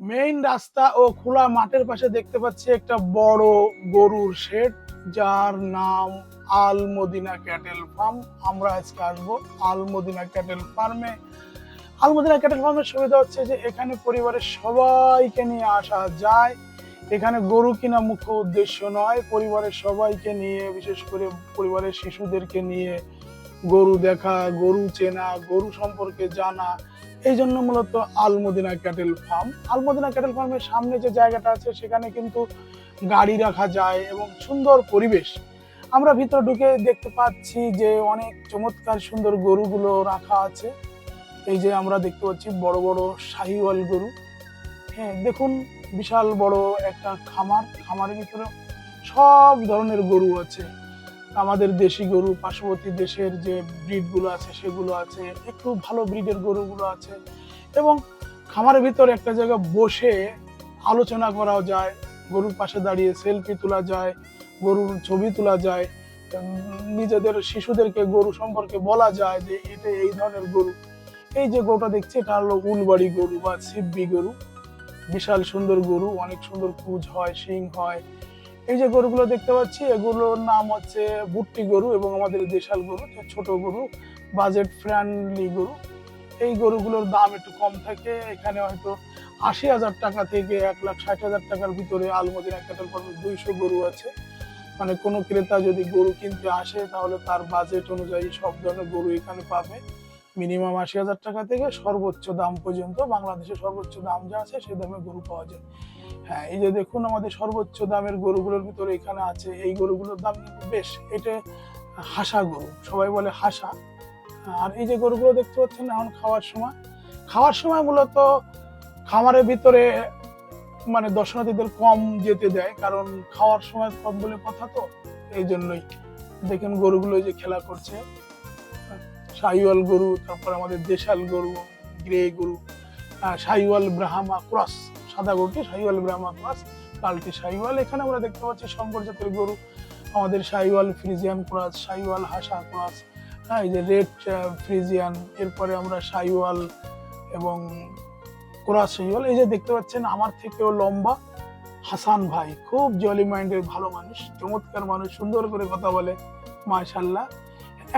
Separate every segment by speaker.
Speaker 1: Main রাস্তা ও খোলা মাঠের পাশে দেখতে পাচ্ছি একটা বড় গরুর শেড যার নাম আল মদিনা ক্যাটেল ফার্ম আমরা আজকে আসব আল মদিনা ক্যাটেল ফার্মে আল মদিনা ক্যাটেল ফার্মের সুবিধা হচ্ছে যে এখানে পরিবারের সবাইকে নিয়ে আসা যায়। এখানে গরু কিনা মুখ্য উদ্দেশ্য নয়, পরিবারের সবাইকে নিয়ে, বিশেষ করে পরিবারের শিশুদেরকে নিয়ে গরু দেখা, গরু চেনা, গরু সম্পর্কে জানা এই জন্য মূলত Almadina cattle farm. Almadina cattle ফার্মের সামনে যে জায়গাটা আছে, সেখানে কিন্তু গাড়ি রাখা যায় এবং সুন্দর পরিবেশ। আমরা ভিতরে ঢুকে দেখতে পাচ্ছি যে অনেক চমৎকার সুন্দর গরুগুলো রাখা আছে। এই যে আমরা দেখতে পাচ্ছি বড় বড় শাহিওয়াল গরু। হ্যাঁ দেখুন, বিশাল বড় একটা খামার। খামারের ভিতরে সব ধরনের গরু আছে। আমাদের দেশি গরু, পার্শ্ববর্তী দেশের যে ব্রিডগুলো আছে, সেগুলো আছে। একটু ভালো ব্রিডের গরুগুলো আছে। এবং খামারের ভিতরে একটা জায়গা বসে আলোচনা করাও যায়। গরুর পাশে দাঁড়িয়ে সেলফি তোলা যায়, গরুর ছবি তোলা যায়। নিজেদের শিশুদেরকে গরু সম্পর্কে বলা যায় যে, এটা এই ধরনের গরু। এই যে গরুটা দেখছি, এটা হলো উলবাড়ি গরু বা সিব্বি গরু। বিশাল সুন্দর গরু, অনেক সুন্দর কুজ হয়, শিং হয়। এই যে গরুগুলো দেখতে পাচ্ছি, এগুলোর নাম হচ্ছে ভুট্টি গরু এবং আমাদের দেশাল গরু ছোট গরু বাজেট ফ্রেন্ডলি গরু। এই গরুগুলোর দাম একটু কম থাকে, এখানে হয়তো আশি হাজার টাকা থেকে এক লাখ ষাট হাজার টাকার ভিতরে আলমদিনা ক্যাটেল ফার্মে দুইশো গরু আছে। মানে কোনো ক্রেতা যদি গরু কিনতে আসে, তাহলে তার বাজেট অনুযায়ী সব ধরনের গরু এখানে পাবে। মিনিমাম আশি হাজার টাকা থেকে সর্বোচ্চ দাম পর্যন্ত, বাংলাদেশে সর্বোচ্চ দাম যা আছে সেই দামে গরু পাওয়া যায়। হ্যাঁ এই যে দেখুন আমাদের সর্বোচ্চ দামের গরুগুলোর ভিতরে এখানে আছে, এই গরুগুলোর দাম বেশ, এটা হাসা গরু, সবাই বলে হাসা। আর এই যে গরুগুলো দেখতে পাচ্ছেন এখন খাওয়ার সময় খাওয়ার সময় মূলত খামারের ভিতরে মানে দর্শনার্থীদের কম যেতে দেয়, কারণ খাওয়ার সময় কম বলে কথা তো, এই জন্যই। দেখেন গরুগুলো যে খেলা করছে। শাহিওয়াল গরু, তারপর আমাদের দেশাল গরু, গ্রে গরু শাহিওয়াল ব্রাহ্মা, ক্রস। সাদা গরুটি শাহিওয়াল ব্রাহ্মা ক্রস কালটি শাহিওয়াল। এখানে আমরা দেখতে পাচ্ছি শঙ্কর জাতের গরু। আমাদের শাহিওয়াল ফ্রিজিয়ান ক্রস, শাহিওয়াল হাসা ক্রস হ্যাঁ এই যে রেড ফ্রিজিয়ান। এরপরে আমরা শাহিওয়াল এবং ক্রস শাহিওয়াল। এই যে দেখতে পাচ্ছেন, আমার থেকেও লম্বা হাসান ভাই। খুব জলি মাইন্ডের ভালো মানুষ, চমৎকার মানুষ, সুন্দর করে কথা বলে, মাশাল্লাহ।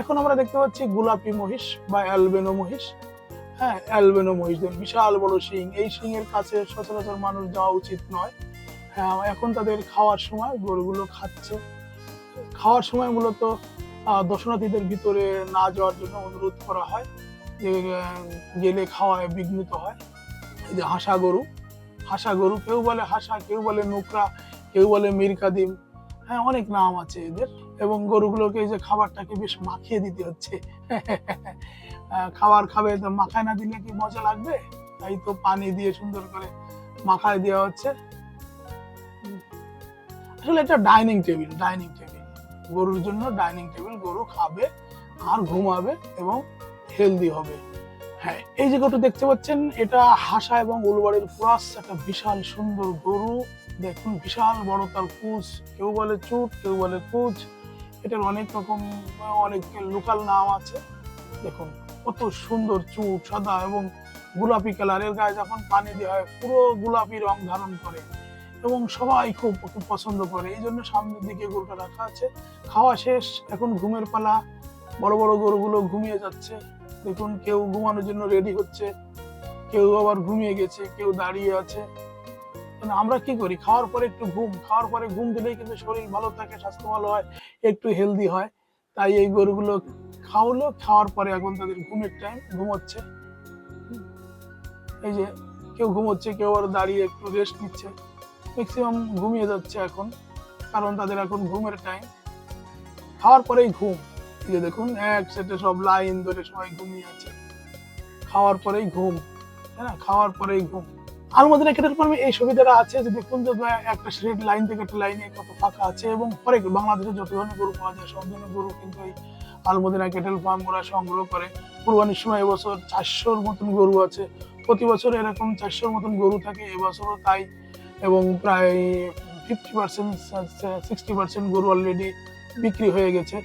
Speaker 1: এখন আমরা দেখতে পাচ্ছি গোলাপি মহিষ বা অ্যালবেনো মহিষ। হ্যাঁ অ্যালবেনো মহিষদের, বিশাল বড় শিং। এই শিং এর কাছে সচরাচর মানুষ যাওয়া উচিত নয়। হ্যাঁ এখন তাদের খাওয়ার সময় গরুগুলো খাচ্ছে। খাওয়ার সময় মূলত দর্শনার্থীদের ভিতরে না যাওয়ার জন্য অনুরোধ করা হয়। যে গেলে খাওয়ায় বিঘ্নিত হয়। এই যে হাসা গরু হাসা গরু কেউ বলে হাসা, কেউ বলে নোকরা, কেউ বলে মীর কাদিম হ্যাঁ অনেক নাম আছে এদের। এবং গরুগুলোকে এই যে খাবারটাকে বেশ মাখিয়ে দিতে হচ্ছে। খাবার খাবে, তো মাখায় না দিলে কি মজা লাগবে? তাই তো পানি দিয়ে সুন্দর করে মাখায় দেওয়া হচ্ছে। আসলে এটা ডাইনিং টেবিল ডাইনিং টেবিল গরুর জন্য ডাইনিং টেবিল গরু খাবে আর ঘুমাবে এবং হেলদি হবে। হ্যাঁ এই যে গরু দেখতে পাচ্ছেন, এটা হাসা এবং উলবাড়ির ক্রস একটা বিশাল সুন্দর গরু। দেখুন, বিশাল বড় তার কুচ কেউ বলে চুট, কেউ বলে কুচ এটার অনেক রকম, অনেক লোকাল নাম আছে। দেখুন, কত সুন্দর চুট সাদা এবং গোলাপি কালারের গায়ে যখন পানি দেওয়া হয়, পুরো গোলাপি রং ধারণ করে এবং সবাই খুব খুব পছন্দ করে। এই জন্য সামনের দিকে গরুটা রাখা আছে। খাওয়া শেষ, এখন ঘুমের পালা। বড় বড় গরুগুলো ঘুমিয়ে যাচ্ছে। দেখুন, কেউ ঘুমানোর জন্য রেডি হচ্ছে, কেউ আবার ঘুমিয়ে গেছে, কেউ দাঁড়িয়ে আছে। কিন্তু আমরা কি করি? খাওয়ার পরে একটু ঘুম, খাওয়ার পরে ঘুম দিলেই কিন্তু শরীর ভালো থাকে, স্বাস্থ্য ভালো হয়, একটু হেলদি হয়। তাই এই গরুগুলো খাওয়ালো, খাওয়ার পরে এখন তাদের ঘুমের টাইম ঘুমোচ্ছে। এই যে কেউ ঘুমোচ্ছে, কেউ আর দাঁড়িয়ে একটু রেস্ট নিচ্ছে। ম্যাক্সিমাম ঘুমিয়ে যাচ্ছে এখন, কারণ তাদের এখন ঘুমের টাইম খাওয়ার পরেই ঘুম। এই যে দেখুন এক সেটে সব লাইন ধরে সবাই ঘুমিয়ে আছে। খাওয়ার পরেই ঘুম হ্যাঁ খাওয়ার পরেই ঘুম। আলমদিনা ক্যাটেল ফার্মে এই সুবিধাটা আছে যে দেখুন যে একটা স্ট্রেট লাইন থেকে একটা লাইনে কত ফাঁকা আছে এবং হরেক বাংলাদেশে যত ধরনের গরু পাওয়া যায়, সব ধরনের গরু কিন্তু এই আলমদিনা ক্যাটেল ফার্ম ওরা সংগ্রহ করে। কুরবানির সময় এবছর চারশোর মতন গরু আছে। প্রতি বছর এরকম চারশোর মতন গরু থাকে এবছরও তাই এবং প্রায় ফিফটি পার্সেন্ট সিক্সটি পার্সেন্ট গরু অলরেডি বিক্রি হয়ে গেছে।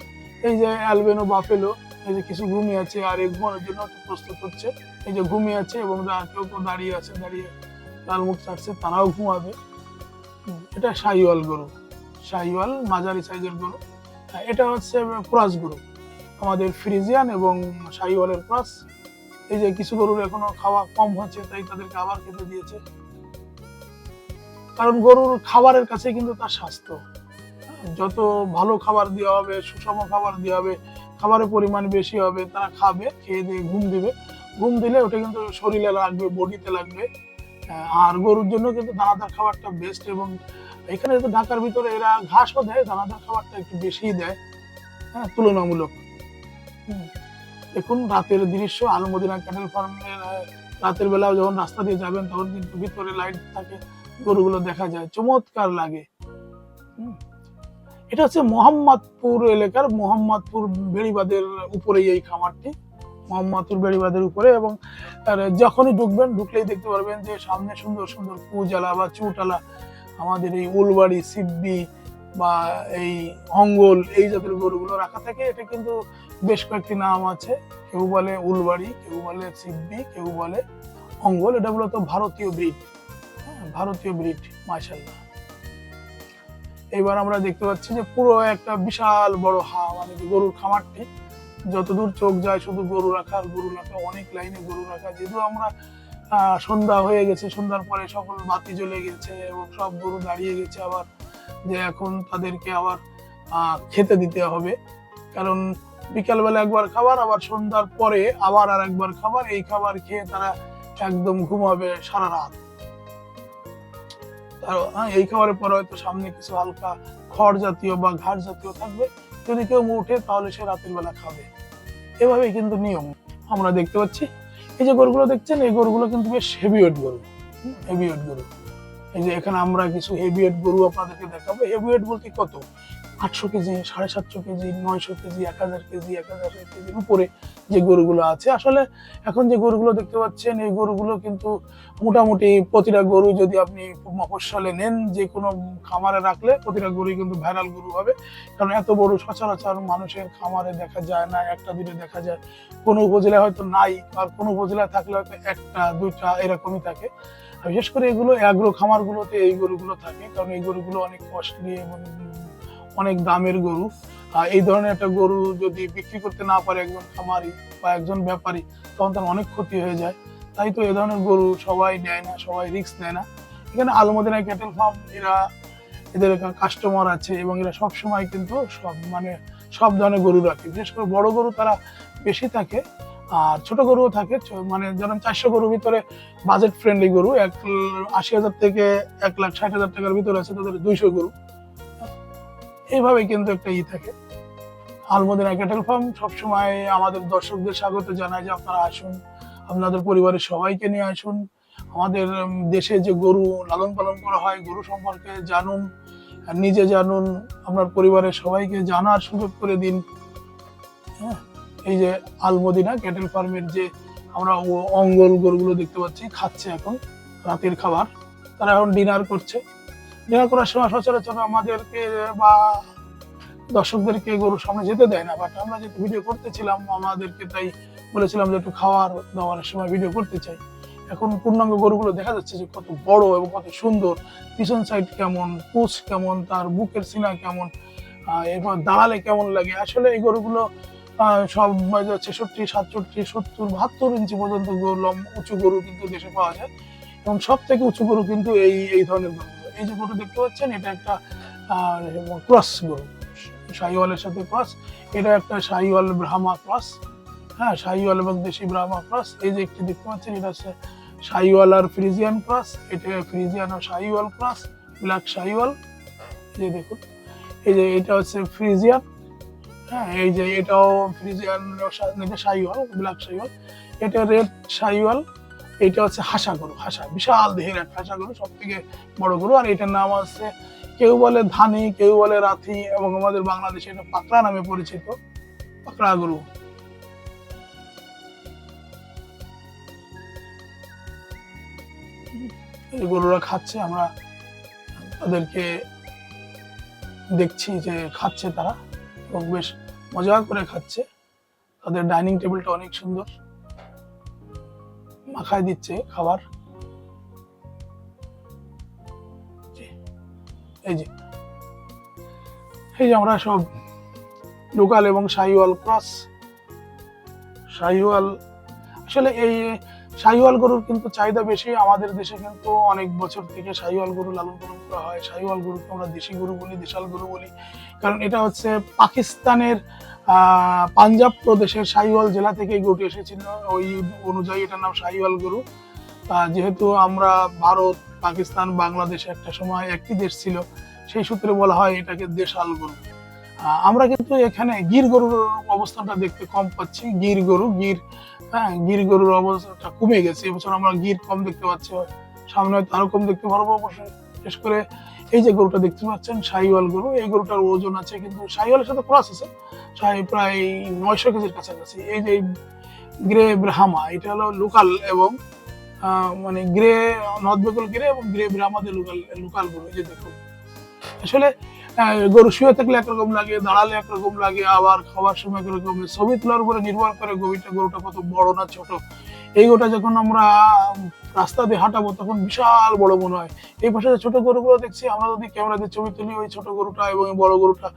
Speaker 1: এই যে অ্যালবেনো, বাফেলো, এই যে কিছু ঘুমিয়ে আছে আর এই ঘুমানোর জন্য প্রস্তুত হচ্ছে। এই যে ঘুমিয়ে আছে এবং কেউ কেউ দাঁড়িয়ে আছে, দাঁড়িয়ে লাল মুখ চাটছে, তারাও ঘুমাবে। এটা শাহিওয়াল গরু। শাহিওয়াল মাঝারি সাইজের গরু। এটা হচ্ছে ক্রস গরু। আমাদের ফ্রিজিয়ান এবং শাহিওয়ালের ক্রস। এই যে কিছু গরুর এখনও খাওয়া কম হচ্ছে, তাই তাদেরকে আবার খেতে দিয়েছে। কারণ গরুর খাবারের কাছে কিন্তু তার স্বাস্থ্য। যত ভালো খাবার দেওয়া হবে, সুষম খাবার দেওয়া হবে, খাবারের পরিমাণ বেশি হবে, তারা খাবে, খেয়ে দিয়ে ঘুম দিবে। ঘুম দিলে ওটা কিন্তু শরীরে লাগবে, বডিতে লাগবে। আর গরুর জন্য কিন্তু দানাদার খাবারটা বেস্ট এবং এখানে তো ঢাকার ভিতরে এরা ঘাসও দেয়, দানাদার খাবারটা একটু বেশিই দেয় হ্যাঁ তুলনামূলক। দেখুন, রাতের দৃশ্য, আলমদিনা ক্যাটেল ফার্মের রাতের বেলা যখন রাস্তা দিয়ে যাবেন, তখন কিন্তু ভিতরে লাইট থাকে, গরুগুলো দেখা যায়, চমৎকার লাগে। এটা হচ্ছে মোহাম্মদপুর এলাকার, মোহাম্মদপুর বেড়িবাদের উপরেই এই খামারটি মোহাম্মদপুর বেড়িবাদের উপরে এবং যখনই ঢুকবেন, ঢুকলেই দেখতে পারবেন যে সামনে সুন্দর সুন্দর কুজালা বা চুটালা আমাদের এই উলবাড়ি সিব্বি বা এই অঙ্গল এই জাতের গরুগুলো রাখা থাকে। এটা কিন্তু বেশ কয়েকটি নাম আছে। কেউ বলে উলবাড়ি কেউ বলে সিব্বি কেউ বলে অঙ্গল এটা মূলত ভারতীয় ব্রিড। ভারতীয় ব্রিড মাশাল্লাহ এবার আমরা দেখতে পাচ্ছি যে পুরো একটা বিশাল বড় হা মানে গরুর খামারটি। যতদূর চোখ যায় শুধু গরু রাখা গরু রাখা অনেক লাইনে গরু রাখা। যেহেতু আমরা সন্ধ্যা হয়ে গেছে সন্ধ্যার পরে সকল বাতি জ্বলে গেছে এবং সব গরু দাঁড়িয়ে গেছে আবার যে এখন তাদেরকে আবার খেতে দিতে হবে। কারণ বিকালবেলা একবার খাবার আবার সন্ধ্যার পরে আবার আর একবার খাবার এই খাবার খেয়ে তারা একদম ঘুমাবে সারা রাত। হ্যাঁ, এই খাবারের পরে হয়তো সামনে কিছু হালকা খড় জাতীয় বা ঘাস জাতীয় থাকবে। যদি কেউ উঠে তাহলে সে রাতের বেলা খাবে। এভাবেই কিন্তু নিয়ম। আমরা দেখতে পাচ্ছি, এই যে গরুগুলো দেখছেন, এই গরুগুলো কিন্তু বেশ হেভিওয়েট গরু হেভিওয়েট গরু। এই যে এখানে আমরা কিছু হেভিওয়েট গরু আপনাদেরকে দেখাবো। হেভিওয়েট বলতে কত? আটশো কেজি, সাড়ে সাতশো কেজি, নয়শো কেজি, এক হাজার কেজি, এক হাজার কেজির উপরে যে গরুগুলো আছে। আসলে এখন যে গরুগুলো দেখতে পাচ্ছেন, এই গরুগুলো কিন্তু মোটামুটি প্রতিটা গরু যদি আপনি মফস্বলে নেন, যে কোনো খামারে রাখলে প্রতিটা গরুই কিন্তু ভাইরাল গরু হবে। কারণ এত বড় সচরাচর মানুষের খামারে দেখা যায় না, একটা দুটো দেখা যায়। কোনো উপজেলায় হয়তো নাই, আর কোনো উপজেলায় থাকলে হয়তো একটা, দুইটা এরকমই থাকে। বিশেষ করে এগুলো অ্যাগ্রো খামারগুলোতে এই গরুগুলো থাকে, কারণ এই গরুগুলো অনেক কস্টলি এবং অনেক দামের গরু। এই ধরনের একটা গরু যদি বিক্রি করতে না পারে একজন খামারি বা একজন ব্যাপারী, তখন তার অনেক ক্ষতি হয়ে যায়। তাই তো এই ধরনের গরু সবাই নেয় না, সবাই রিস্ক নেয় না। এখানে আলমদিনা ক্যাটেল ফার্ম এরা এদের কাস্টমার আছে এবং এরা সব সময় কিন্তু সব মানে সব ধরনের গরু রাখে। বিশেষ করে বড় গরু তারা বেশি থাকে, আর ছোট গরুও থাকে। মানে যেমন চারশো গরুর ভিতরে বাজেট ফ্রেন্ডলি গরু, এক আশি হাজার থেকে এক লাখ ষাট হাজার টাকার ভিতরে আছে তাদের দুইশো গরু। এইভাবে কিন্তু একটা ই থাকে। আলমদিনা ক্যাটেল ফার্ম, সবসময় আমাদের দর্শকদের স্বাগত জানায় যে আপনারা আসুন, আপনাদের পরিবারের সবাইকে নিয়ে আসুন, আমাদের দেশে যে গরু লালন পালন করা হয়, গরু সম্পর্কে জানুন নিজে জানুন, আপনার পরিবারের সবাইকে জানার সুযোগ করে দিন। হ্যাঁ এই যে আলমদিনা ক্যাটেল ফার্মের যে আমরা অঙ্গল গরুগুলো দেখতে পাচ্ছি, খাচ্ছে এখন, রাতের খাবার। তারা এখন ডিনার করছে। ডিনার করার সময় সচরাচর আমাদেরকে বা দর্শকদেরকে গরুর সামনে যেতে দেয় না বাট আমরা যেহেতু ভিডিও করতেছিলাম, আমাদেরকে তাই বলেছিলাম যে একটু খাওয়ার দাওয়ার সময় ভিডিও করতে চাই। এখন পূর্ণাঙ্গ গরুগুলো দেখা যাচ্ছে যে কত বড় এবং কত সুন্দর, পিছন সাইড কেমন পুষ কেমন, তার বুকের সিনা কেমন এরপর দাঁড়ালে কেমন লাগে। আসলে এই গরুগুলো সব ছেষট্টি, সাতষট্টি, সত্তর, বাহাত্তর ইঞ্চি পর্যন্ত গরু লম- উঁচু গরু কিন্তু দেশে পাওয়া যায়। এবং সব থেকে উঁচু গরু কিন্তু এই এই ধরনের গরুগুলো এই যে গরু দেখতে পাচ্ছেন, এটা একটা ক্রস গরু। শাহিওয়ালের সাথে ক্রস এটা একটা শাহিওয়াল ব্রাহ্মা ক্রস হ্যাঁ শাহিওয়াল এবং দেশি ব্রাহ্মা ক্রস এই যে একটি দেখতে পাচ্ছেন, এটা হচ্ছে শাহিওয়াল আর ফ্রিজিয়ান ক্রস এটা ফ্রিজিয়ান আর শাহিওয়াল ক্রস ব্ল্যাক শাহিওয়াল। যে দেখুন, এই যে এটা হচ্ছে ফ্রিজিয়ান হ্যাঁ এই যে এটাও ফ্রিজিয়ান শাহিওয়াল ব্ল্যাক শাহিওয়াল। এটা রেড শাহিওয়াল এটা হচ্ছে হাসা গরু হাসা, বিশাল দেহের এক হাসা গরু সব থেকে বড় গরু। আর এটার নাম আছে, কেউ বলে ধানি, কেউ বলে রাথি এবং আমাদের বাংলাদেশে এটা পাকড়া নামে পরিচিত, পাকড়া গরু। এই গরুরা খাচ্ছে, আমরা তাদেরকে দেখছি যে খাচ্ছে তারা, এবং বেশ মজা করে খাচ্ছে। তাদের ডাইনিং টেবিলটা অনেক সুন্দর। মাখায় দিচ্ছে খাবার। এই যে এই যে আমরা সব লোকাল এবং সাইওয়াল ক্রস। সাইওয়াল আসলে এই সাইওয়াল গরুর কিন্তু চাহিদা বেশি, আমাদের দেশে কিন্তু অনেক বছর থেকে সাইওয়াল গরু লালন পালন করা হয় শাহিওয়াল গরুকে আমরা দেশি গরু বলি, দেশাল গরু বলি। কারণ এটা হচ্ছে পাকিস্তানের পাঞ্জাব প্রদেশের শাহিওয়াল জেলা থেকে গরুটি এসেছিল। ওই অনুযায়ী এটার নাম শাহিওয়াল গরু। যেহেতু আমরা ভারত, পাকিস্তান, বাংলাদেশ একটা সময় একটি দেশ ছিল, সেই সূত্রে বলা হয় এটাকে দেশাল গরু। আমরা কিন্তু এখানে গির গরুর অবস্থানটা দেখতে কম পাচ্ছি। গির গরু, গির হ্যাঁ গির গরুর অবস্থাটা কমে গেছে। এবছর আমরা গির কম দেখতে পাচ্ছি। সামনে হয়তো আরও কম দেখতে পারব অবশ্যই। বিশেষ করে এই যে গরুটা দেখতে পাচ্ছেন, শাহিওয়াল গরু, এই গরুটার ওজন আছে কিন্তু শাহিওয়ালের সাথে ক্রস আছে, প্রায় নয়শো কেজির কাছাকাছি। এই যে গ্রে ব্রাহ্মা, এটা হলো লোকাল এবং মানে গ্রে নর্থ বেঙ্গল গ্রে এবং গ্রে ব্রাহ্মাদের লোকাল লোকাল গরু, এই যে দেখুন। আসলে গরু শুয়ে থাকলে একরকম লাগে, দাঁড়ালে একরকম লাগে, আবার খাওয়ার সময় একরকম ছবি তোলার উপরে নির্ভর করে গভীরটা গরুটা কত বড় না ছোট। এই গোটা যখন আমরা রাস্তা দিয়ে হাঁটাবো তখন বিশাল বড় মনে হয়। এই পাশে যে ছোট গরুগুলো দেখছি, আমরা যদি ক্যামেরাতে ছবি তুলি, ওই ছোট গরুটা এবং বড় গরুটা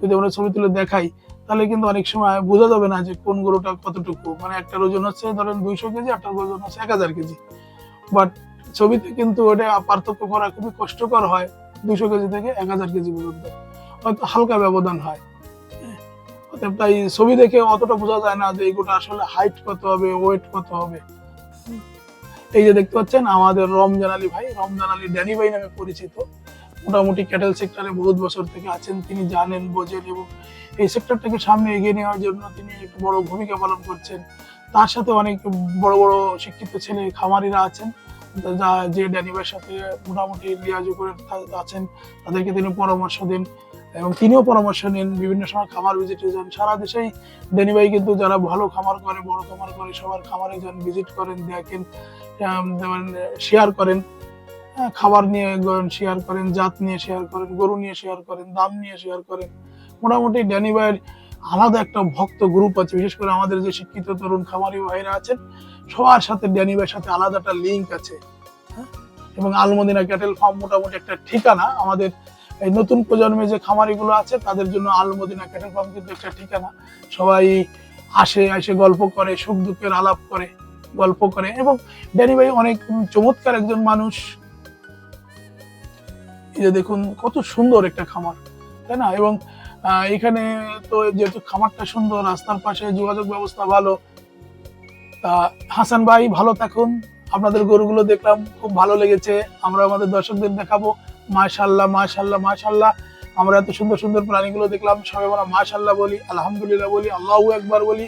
Speaker 1: যদি আমরা ছবি তুলে দেখাই, তাহলে কিন্তু অনেক সময় বোঝা যাবে না যে কোন গরুটা কতটুকু। মানে একটার ওজন হচ্ছে ধরেন দুইশো কেজি, একটার ওজন হচ্ছে এক হাজার কেজি। বাট ছবিতে কিন্তু ওটা পার্থক্য করা খুবই কষ্টকর হয়, দুইশো কেজি থেকে এক হাজার কেজি পর্যন্ত। হয়তো হালকা ব্যবধান হয়। তাই ছবি দেখে অতটা বোঝা যায় না যে এগুলো আসলে হাইট কত হবে ওয়েট কত হবে। এই যে দেখতে পাচ্ছেন, আমাদের রমজান আলী ভাই, রমজান আলী ড্যানি ভাই নামে পরিচিত। মোটামুটি ক্যাটেল সেক্টরে বহুত বছর থেকে আছেন, তিনি জানেন, বোঝেন এবং এই সেক্টরটাকে সামনে এগিয়ে নেওয়ার জন্য তিনি একটু বড় ভূমিকা পালন করছেন। তার সাথে অনেক বড় বড় শিক্ষিত ছেলে খামারিরা আছেন। যা ড্যানিবের সাথে মোটামুটি লিয়াজু করে আছেন তাদেরকে তিনি পরামর্শ দেন এবং তিনিও পরামর্শ নেন বিভিন্ন সময় খামার ভিজিটে যান। সারা দেশেই ড্যানি ভাই কিন্তু যারা ভালো খামার করে বড় খামার করে সবার খামারে যান ভিজিট করেন দেখেন শেয়ার করেন হ্যাঁ, খাবার নিয়ে শেয়ার করেন জাত নিয়ে শেয়ার করেন গরু নিয়ে শেয়ার করেন দাম নিয়ে শেয়ার করেন। মোটামুটি ড্যানি ভাইয়ের আলাদা একটা ভক্ত গ্রুপ আছে, বিশেষ করে আমাদের যে শিক্ষিত তরুণ খামারি ভাইরা আছেন, সবার সাথে ড্যানি ভাইয়ের সাথে আলাদা একটা লিঙ্ক আছে হ্যাঁ? এবং আলমদিনা ক্যাটেল ফার্ম মোটামুটি একটা ঠিকানা, আমাদের এই নতুন প্রজন্মে যে খামারিগুলো আছে, তাদের জন্য আলমদিনা ক্যাটেল ফার্ম কিন্তু একটা ঠিকানা। সবাই আসে, এসে গল্প করে, সুখ দুঃখের আলাপ করে, গল্প করে, এবং ড্যানি ভাই অনেক চমৎকার একজন মানুষ। এই যে দেখুন, কত সুন্দর একটা খামার, তাই না? এবং এখানে তো যেহেতু খামারটা সুন্দর, রাস্তার পাশে যোগাযোগ ব্যবস্থা ভালো, তা হাসান ভাই ভালো থাকুন। আপনাদের গরুগুলো দেখলাম, খুব ভালো লেগেছে। আমরা আমাদের দর্শকদের দেখাবো। মাশাল্লাহ মাশাল্লাহ মাশাল্লাহ আমরা এত সুন্দর সুন্দর প্রাণীগুলো দেখলাম। সবাই আমরা মাশাল্লাহ বলি, আলহামদুলিল্লাহ বলি, আল্লাহ একবার বলি।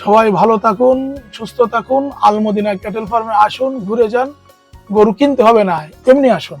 Speaker 1: সবাই ভালো থাকুন, সুস্থ থাকুন। আলমদিনা ক্যাটেল ফার্মে আসুন, ঘুরে যান। গরু কিনতে হবে না, এমনি আসুন।